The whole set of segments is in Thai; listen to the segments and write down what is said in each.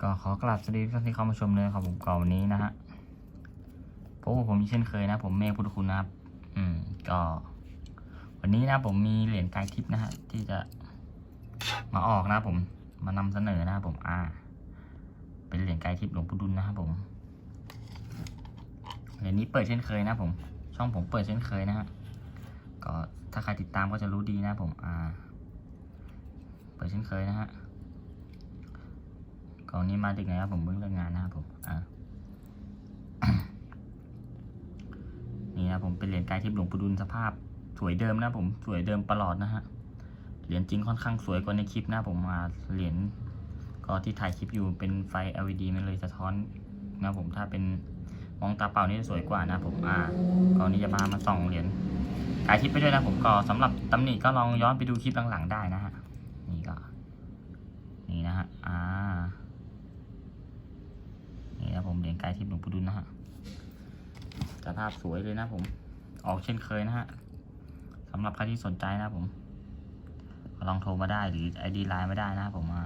ก็ขอกราบสวัสดีทุกท่านที่เข้ามาชมเลยครับผมก่อนวันนี้นะฮะพบกับผมเช่นเคยนะ ผมเมฆพุทธคุณนะครับ อืม ก็ วันนี้นะผมมีเหรียญกายทิพย์นะฮะที่จะมาออกนะผมมานำเสนอนะครับผมอ่า เป็นเหรียญกายทิพย์หลวงปู่ดุลนะครับผมเหรียญนี้เปิดเช่นเคยนะผม ช่องผมเปิดเช่นเคยนะฮะก็ถ้าใครติดตามก็จะรู้ดีนะผมอ่า เปิดเช่นเคยนะฮะ ก่องนี้มาดึกไหนครับผมเพิ่งเลิกงานนะครับผมอ่านี่นะผมเป็นเหรียญกายทิพย์หลวงปู่ดุลสภาพสวยเดิมนะผมสวยเดิมตลอดนะฮะเหรียญจริงค่อนข้างสวยกว่าในคลิปนะผมมาเหรียญก็ที่ถ่ายคลิปอยู่เป็นไฟ LED มันเลยสะท้อนนะผมถ้าเป็นมองตาเปล่านี่สวยกว่านะผมอ่าก็นี่จะมามาส่องเหรียญกายทิพย์ไปด้วยนะผมก็สำหรับตำหนิก็ลองย้อนไปดูคลิปหลังๆได้นะฮะนี่ก็นี่นะฮะอ่า นี่นะผมเหรียญกายทิพย์หลวงปู่ดุลนะฮะสภาพสวยเลยนะผม ออกเช่นเคยนะฮะสำหรับใครที่สนใจนะผม ลองโทรมาได้หรือไอดีไลน์ไม่ได้นะผมมา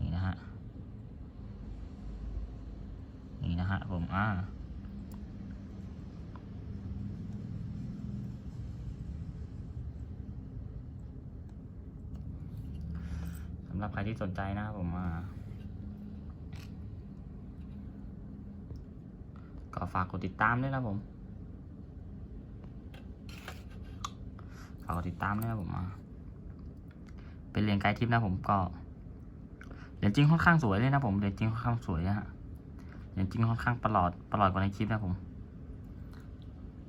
นี่นะฮะนี่นะฮะผมอ่าสำหรับใครที่สนใจนะครับผมมา ก็ฝากกดติดตามด้วยนะผมฝากกดติดตามด้วยนะผมมา เป็นเหรียญไกด์ทิปนะผมก็เหรียญจริงค่อนข้างสวยเลยนะผมเหรียญจริงค่อนข้างสวยนะฮะเหรียญจริงค่อนข้างประหลอดประหลอดกว่าในคลิปนะผม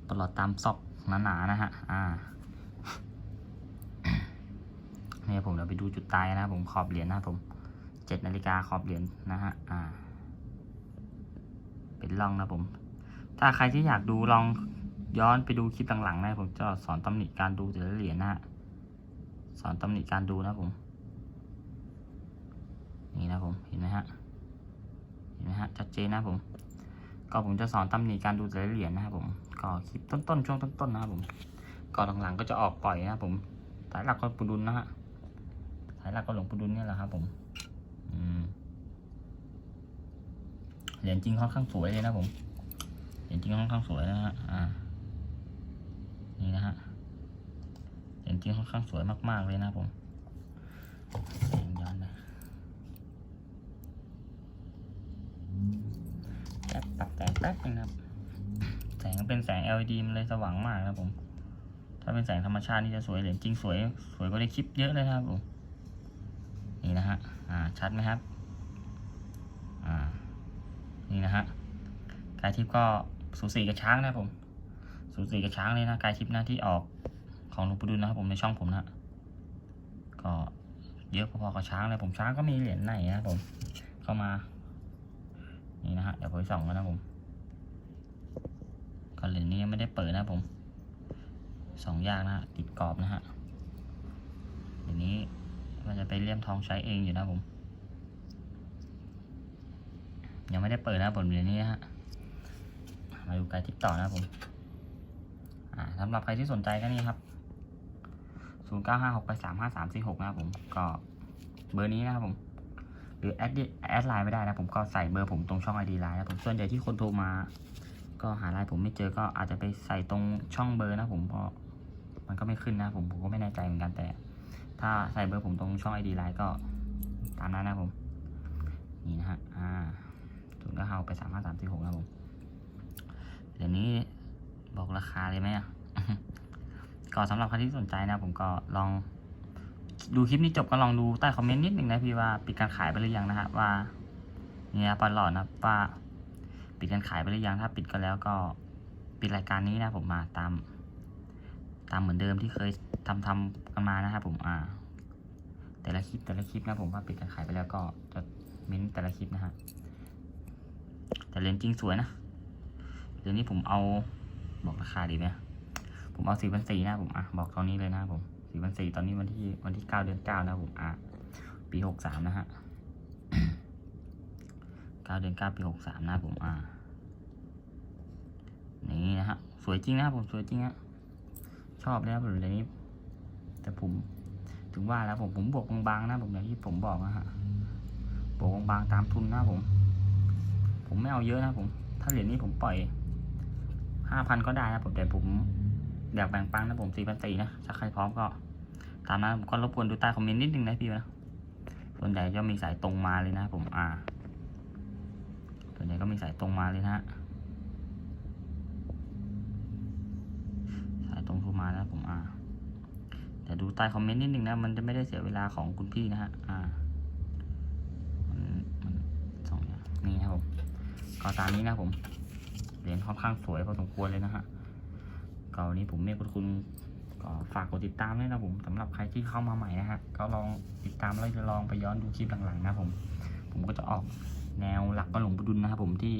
ประหลอดตามซอกหนาๆนะฮะอ่าเนี่ยผมเดี๋ยวไปดูจุดตายนะผมขอบเหรียญนะผมเจ็ดนาฬิกาขอบเหรียญนะฮะอ่า เป็นร่องนะผม ถ้าใครที่อยากดูลองย้อนไปดูคลิปหลังๆนะผมจะสอนตำหนิการดูแต่ละเหรียญนะฮะสอนตำหนิการดูนะผม นี่นะผมเห็นไหมฮะเห็นไหมฮะชัดเจนนะผม ก็ผมจะสอนตำหนิการดูแต่ละเหรียญนะครับผมก็คลิปต้นๆช่วงต้นๆนะครับผมก็หลังๆก็จะออกปล่อยนะครับผมสายหลักก็ปุดุลนะฮะสายหลักก็หลวงปูดุลเนี่ยแหละครับผมอืมเหรียญจริงค่อนข้างสวยเลยนะผม จริงค่อนข้างสวยนะฮะอ่านี่นะฮะเหรียญจริงค่อนข้างสวยมากๆเลยนะผมแสงย้อนไปแป๊บปรับแสงแป๊บนึงนะครับ แสงเป็นแสง LED มันเลยสว่างมากนะครับผม ถ้าเป็นแสงธรรมชาตินี่จะสวยเหรียญจริงสวย สวยกว่าในคลิปเยอะเลยครับผม นี่นะฮะ อ่า ชัดไหมครับ อ่า นี่นะฮะกายทิพย์ก็ สูสีกับช้างนะผม สูสีกับช้างเลยนะกายทิพย์นะที่ออกของหลวงปู่ดุลนะครับผมในช่องผมนะ ก็เยอะพอๆกับช้างเลยผมช้างก็มีเหรียญไหนนะผม เข้ามา นี่นะฮะเดี๋ยวผมส่องกันนะผมก็เหรียญนี้ยังไม่ได้เปิดนะผมสองยากนะฮะติดกรอบนะฮะเดี๋ยวนี้มันจะไปเลี่ยมทองใช้เองอยู่นะผม ยังไม่ได้เปิดนะผมเดี๋ยวนี้นะฮะ มาดูการทิปต่อนะครับผมสำหรับใครที่สนใจก็นี่ครับ 0 9 5 6 8 3 5 3 4 6 นะครับผม ก็เบอร์นี้นะครับผม หรือแอดแอดไลน์ไม่ได้นะผมก็ใส่เบอร์ผมตรงช่องไอดีไลน์นะผมส่วนใหญ่ที่คนโทรมา ก็หาไลน์ผมไม่เจอก็อาจจะไปใส่ตรงช่องเบอร์นะผมเพราะมันก็ไม่ขึ้นนะผมผมก็ไม่แน่ใจเหมือนกันแต่ ถ้าใส่เบอร์ผมตรงช่องไอดีไลน์ก็ตามนั้นนะผม นี่นะฮะ อ่าถูกแล้วเอาไปสามห้าสามสี่หกนะผม เดี๋ยวนี้บอกราคาเลยไหมอะก็สำหรับใครที่สนใจนะ ผมก็ลอง ดูคลิปนี้จบก็ลองดูใต้คอมเมนต์นิดหนึ่งนะพี่ว่าปิดการขายไปหรือยังนะฮะว่าเนี่ยปลหลอดนะว่าปิดการขายไปหรือยังถ้าปิดก็แล้วก็ปิดรายการนี้นะ ผมมาตาม ตามเหมือนเดิมที่เคยทำทำกันมานะครับผมอ่า แต่ละคลิปแต่ละคลิปนะผมว่าปิดการขายไปแล้วก็จะเม้นแต่ละคลิปนะฮะแต่เหรียญจริงสวยนะ ดี๋ยวนี้ผมเอาบอกราคาดีไหมผมเอาสี่พันสี่นะผมอะบอกตอนนี้เลยนะผมสี่พันสี่ตอนนี้วันที่วันที่เก้าเดือนเก้านะผมอะปีหกสามนะฮะเก้าเดือนเก้าปีหกสามนะผมอ่านี่นะฮะสวยจริงนะผมสวยจริงฮะชอบเลยนะผมเลยนี้ แต่ผมถึงว่าแล้วผมผมบวกบางๆนะผมอย่างที่ผมบอกนะฮะโปะบางๆตามทุนนะผม ผมไม่เอาเยอะนะผม ถ้าเหรียญนี้ผมปล่อย ห้าพันก็ได้นะผมแต่ผมอยากแบ่งปันนะผมสี่พันสี่นะถ้าใครพร้อมก็ตามนั้นผมก็รบกวนดูใต้คอมเมนต์นิดนึงนะพี่นะส่วนใหญ่จะมีสายตรงมาเลยนะผมอ่า ส่วนใหญ่ก็มีสายตรงมาเลยนะสายตรงโทรมานะครับผมอ่า แต่ดูใต้คอมเมนต์นิดนึงนะมันจะไม่ได้เสียเวลาของคุณพี่นะฮะอ่ามันมันสองอย่างนี่นะครับผมก็ตามนี้นะผม เหรียญค่อนข้างสวยพอสมควรเลยนะฮะก็วันนี้ผมเมฆคุณคุณก็ฝากกดติดตามด้วยนะผมสำหรับใครที่เข้ามาใหม่นะฮะก็ลองติดตามแล้วจะลองไปย้อนดูคลิปหลังๆนะผม ผมก็จะออกแนวหลักก็หลวงปู่ดุลนะครับผมที่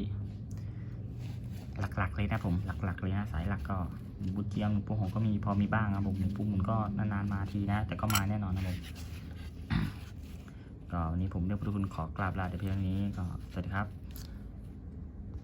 หลักๆเลยนะผมหลักๆเลยนะสายหลักก็หลวงปู่เจียมหลวงปู่หงก็มีพอมีบ้างครับผมหลวงปู่หมุนก็นานๆมาทีนะ แต่ก็มาแน่นอนนะผมก็วันนี้ผมเรียกทุกคนขอกราบลาแต่เพียงนี้ก็สวัสดีครับ